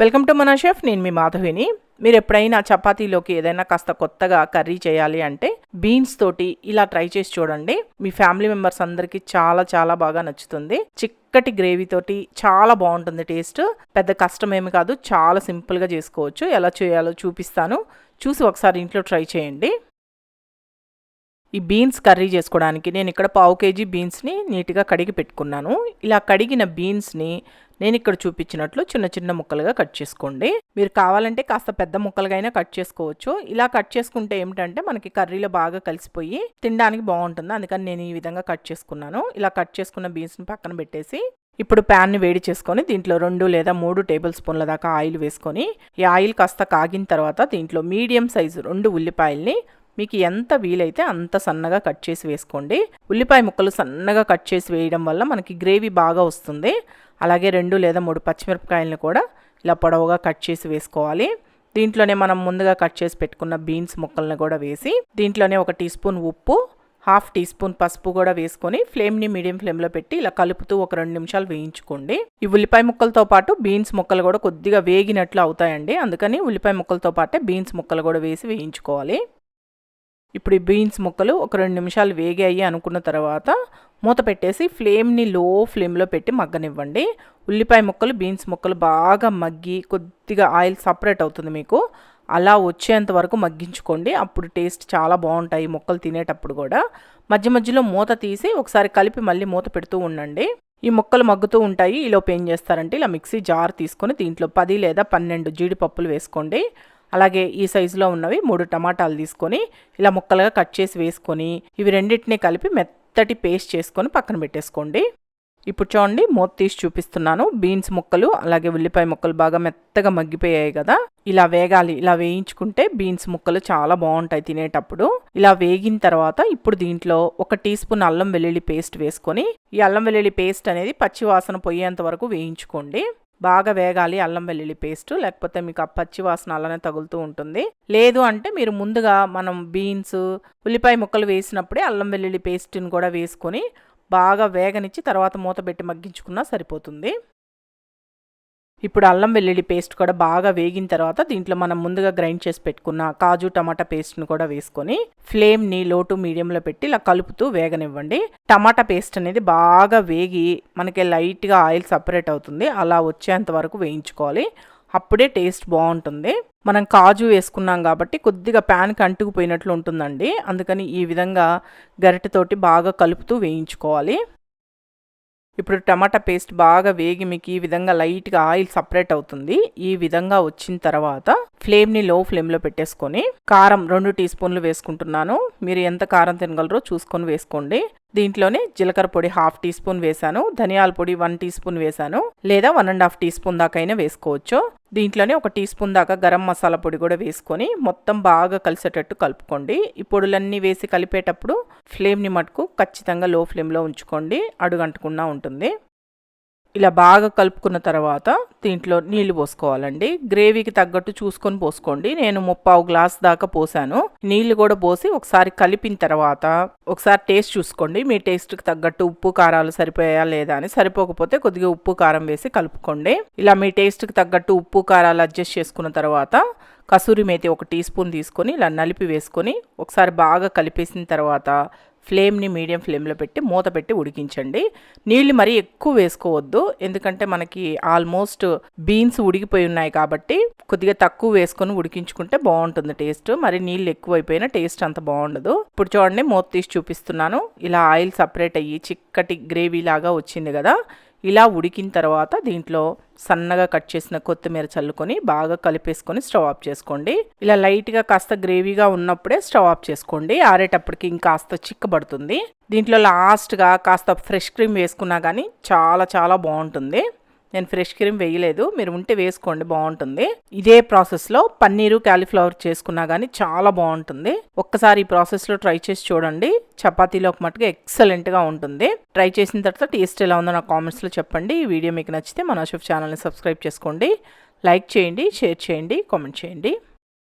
Welcome to మన chef నేను మీ మాధవిని. మీరు ఎప్పుడైనా చపాతీలోకి ఏదైనా కాస్త కొత్తగా కర్రీ చేయాలి అంటే బీన్స్ తోటి ఇలా ట్రై చేసి చూడండి. మీ ఫ్యామిలీ మెంబర్స్ అందరికీ చాలా చాలా బాగా నచ్చుతుంది. చిక్కటి గ్రేవీ తోటి చాలా బాగుంటుంది టేస్ట్ పెద్ద కష్టం ఏమి కాదు చాలా సింపుల్గా చేసుకోవచ్చు. ఎలా చేయాలో చూపిస్తాను. చూసి ఒకసారి ఇంట్లో ట్రై చేయండి. ఈ బీన్స్ కర్రీ చేసుకోవడానికి నేను ఇక్కడ పావు కేజీ బీన్స్ని నీట్గా కడిగి పెట్టుకున్నాను. ఇలా కడిగిన బీన్స్ని నేను ఇక్కడ చూపించినట్లు చిన్న చిన్న ముక్కలుగా కట్ చేసుకోండి. మీరు కావాలంటే కాస్త పెద్ద ముక్కలుగా అయినా కట్ చేసుకోవచ్చు. ఇలా కట్ చేసుకుంటే ఏమిటంటే మనకి కర్రీలో బాగా కలిసిపోయి తినడానికి బాగుంటుంది. అందుకని నేను ఈ విధంగా కట్ చేసుకున్నాను. ఇలా కట్ చేసుకున్న బీన్స్ని పక్కన పెట్టేసి ఇప్పుడు ప్యాన్ని వేడి చేసుకొని దీంట్లో రెండు లేదా మూడు టేబుల్ స్పూన్ల దాకా ఆయిల్ వేసుకొని ఈ ఆయిల్ కాస్త కాగిన తర్వాత దీంట్లో మీడియం సైజు రెండు ఉల్లిపాయల్ని మీకు ఎంత వీలైతే అంత సన్నగా కట్ చేసి వేసుకోండి. ఉల్లిపాయ ముక్కలు సన్నగా కట్ చేసి వేయడం వల్ల మనకి గ్రేవీ బాగా వస్తుంది. అలాగే రెండు లేదా మూడు పచ్చిమిరపకాయలను కూడా ఇలా పొడవుగా కట్ చేసి వేసుకోవాలి. దీంట్లోనే మనం ముందుగా కట్ చేసి పెట్టుకున్న బీన్స్ ముక్కలను కూడా వేసి దీంట్లోనే ఒక టీ స్పూన్ ఉప్పు హాఫ్ టీ స్పూన్ పసుపు కూడా వేసుకొని ఫ్లేమ్ని మీడియం ఫ్లేమ్లో పెట్టి ఇలా కలుపుతూ ఒక రెండు నిమిషాలు వేయించుకోండి. ఈ ఉల్లిపాయ ముక్కలతో పాటు బీన్స్ ముక్కలు కూడా కొద్దిగా వేగినట్లు అవుతాయండి. అందుకని ఉల్లిపాయ ముక్కలతో పాటే బీన్స్ ముక్కలు కూడా వేసి వేయించుకోవాలి. ఇప్పుడు ఈ బీన్స్ ముక్కలు ఒక రెండు నిమిషాలు వేగాయి అనుకున్న తర్వాత మూత పెట్టేసి ఫ్లేమ్ని లో ఫ్లేమ్లో పెట్టి మగ్గనివ్వండి. ఉల్లిపాయ ముక్కలు బీన్స్ ముక్కలు బాగా మగ్గి కొద్దిగా ఆయిల్ సపరేట్ అవుతుంది మీకు. అలా వచ్చేంత వరకు మగ్గించుకోండి. అప్పుడు టేస్ట్ చాలా బాగుంటాయి ముక్కలు తినేటప్పుడు కూడా. మధ్య మధ్యలో మూత తీసి ఒకసారి కలిపి మళ్ళీ మూత పెడుతూ ఉండండి. ఈ ముక్కలు మగ్గుతూ ఉంటాయి. ఈలోపు ఏం చేస్తారంటే ఇలా మిక్సీ జార్ తీసుకొని దీంట్లో పది లేదా పన్నెండు జీడిపప్పులు వేసుకోండి. అలాగే ఈ సైజులో ఉన్నవి మూడు టమాటాలు తీసుకొని ఇలా ముక్కలుగా కట్ చేసి వేసుకొని ఇవి రెండింటినీ కలిపి మెత్తటి పేస్ట్ చేసుకొని పక్కన పెట్టేసుకోండి. ఇప్పుడు చూడండి మూత తీసి చూపిస్తున్నాను. బీన్స్ ముక్కలు అలాగే ఉల్లిపాయ ముక్కలు బాగా మెత్తగా మగ్గిపోయాయి కదా. ఇలా వేగాలి. ఇలా వేయించుకుంటే బీన్స్ ముక్కలు చాలా బాగుంటాయి తినేటప్పుడు. ఇలా వేగిన తర్వాత ఇప్పుడు దీంట్లో ఒక టీ స్పూన్ అల్లం వెల్లుల్లి పేస్ట్ వేసుకొని ఈ అల్లం వెల్లుల్లి పేస్ట్ అనేది పచ్చివాసన పోయేంత వరకు వేయించుకోండి. బాగా వేగాలి అల్లం వెల్లుల్లి పేస్ట్ లేకపోతే మీకు ఆ పచ్చి వాసన అలానే తగులుతూ ఉంటుంది. లేదు అంటే మీరు ముందుగా మనం బీన్స్ ఉల్లిపాయ ముక్కలు వేసినప్పుడే అల్లం వెల్లుల్లి పేస్ట్ని కూడా వేసుకొని బాగా వేగనిచ్చి తర్వాత మూత పెట్టి మగ్గించుకున్నా సరిపోతుంది. ఇప్పుడు అల్లం వెల్లుల్లి పేస్ట్ కూడా బాగా వేగిన తర్వాత దీంట్లో మనం ముందుగా గ్రైండ్ చేసి పెట్టుకున్న కాజు టమాటా పేస్ట్ని కూడా వేసుకొని ఫ్లేమ్ని లో టు మీడియంలో పెట్టి ఇలా కలుపుతూ వేగనివ్వండి. టమాటా పేస్ట్ అనేది బాగా వేగి మనకి లైట్గా ఆయిల్ సపరేట్ అవుతుంది. అలా వచ్చేంత వరకు వేయించుకోవాలి. అప్పుడే టేస్ట్ బాగుంటుంది. మనం కాజు వేసుకున్నాం కాబట్టి కొద్దిగా ప్యాన్కి అంటుకుపోయినట్లు ఉంటుందండి. అందుకని ఈ విధంగా గరిటెతోటి బాగా కలుపుతూ వేయించుకోవాలి. ఇప్పుడు టమాటా పేస్ట్ బాగా వేగి మీకు ఈ విధంగా లైట్గా ఆయిల్ సపరేట్ అవుతుంది. ఈ విధంగా వచ్చిన తర్వాత ఫ్లేమ్ని లో ఫ్లేమ్లో పెట్టేసుకొని కారం రెండు టీ స్పూన్లు వేసుకుంటున్నాను. మీరు ఎంత కారం తినగలరో చూసుకొని వేసుకోండి. దీంట్లోనే జీలకర్ర పొడి హాఫ్ టీ స్పూన్ వేశాను. ధనియాల పొడి వన్ టీ స్పూన్ వేశాను. లేదా one and half teaspoon దాకా అయినా వేసుకోవచ్చు. దీంట్లోనే ఒక టీ స్పూన్ దాకా గరం మసాలా పొడి కూడా వేసుకొని మొత్తం బాగా కలిసేటట్టు కలుపుకోండి. ఈ పొడులన్నీ వేసి కలిపేటప్పుడు ఫ్లేమ్ని మటుకు ఖచ్చితంగా లో ఫ్లేమ్లో ఉంచుకోండి. అడుగంటకుండా ఉంటుంది. ఇలా బాగా కలుపుకున్న తర్వాత దీంట్లో నీళ్ళు పోసుకోవాలండి. గ్రేవీకి తగ్గట్టు చూసుకొని పోసుకోండి. నేను ముప్పావు గ్లాస్ దాకా పోసాను. నీళ్ళు కూడా పోసి ఒకసారి కలిపిన తర్వాత ఒకసారి టేస్ట్ చూసుకోండి. మీ టేస్ట్కి తగ్గట్టు ఉప్పు కారాలు సరిపోయా లేదా అని సరిపోకపోతే కొద్దిగా ఉప్పు కారం వేసి కలుపుకోండి. ఇలా మీ టేస్ట్కి తగ్గట్టు ఉప్పు కారాలు అడ్జస్ట్ చేసుకున్న తర్వాత కసూరి మేతి ఒక టీ స్పూన్ తీసుకొని ఇలా నలిపి వేసుకొని ఒకసారి బాగా కలిపేసిన తర్వాత ఫ్లేమ్ని మీడియం ఫ్లేమ్లో పెట్టి మూత పెట్టి ఉడికించండి. నీళ్ళు మరీ ఎక్కువ వేసుకోవద్దు. ఎందుకంటే మనకి ఆల్మోస్ట్ బీన్స్ ఉడికిపోయి ఉన్నాయి కాబట్టి కొద్దిగా తక్కువ వేసుకొని ఉడికించుకుంటే బాగుంటుంది టేస్ట్. మరి నీళ్ళు ఎక్కువైపోయినా టేస్ట్ అంత బాగుండదు. ఇప్పుడు చూడండి మూత తీసి చూపిస్తున్నాను. ఇలా ఆయిల్ సపరేట్ అయ్యి చిక్కటి గ్రేవీ లాగా వచ్చింది కదా. ఇలా ఉడికిన తర్వాత దీంట్లో సన్నగా కట్ చేసిన కొత్తిమీర చల్లుకొని బాగా కలిపేసుకొని స్టవ్ ఆఫ్ చేసుకోండి. ఇలా లైట్గా కాస్త గ్రేవీగా ఉన్నప్పుడే స్టవ్ ఆఫ్ చేసుకోండి. ఆరేటప్పటికి ఇంకాస్త చిక్కబడుతుంది. దీంట్లో లాస్ట్గా కాస్త ఫ్రెష్ క్రీమ్ వేసుకున్నా కానీ చాలా చాలా బాగుంటుంది. నేను ఫ్రెష్ క్రీమ్ వేయలేదు మీరు ఉంటే వేసుకోండి బాగుంటుంది. ఇదే ప్రాసెస్లో పన్నీరు క్యాలీఫ్లవర్ చేసుకున్నా కానీ చాలా బాగుంటుంది. ఒక్కసారి ఈ ప్రాసెస్లో ట్రై చేసి చూడండి. చపాతీలో ఒక మటుకు ఎక్సలెంట్గా ఉంటుంది. ట్రై చేసిన తర్వాత టేస్ట్ ఎలా ఉందో నా కామెంట్స్లో చెప్పండి. ఈ వీడియో మీకు నచ్చితే మన షెఫ్ ఛానల్ని సబ్స్క్రైబ్ చేసుకోండి. లైక్ చేయండి షేర్ చేయండి కామెంట్ చేయండి.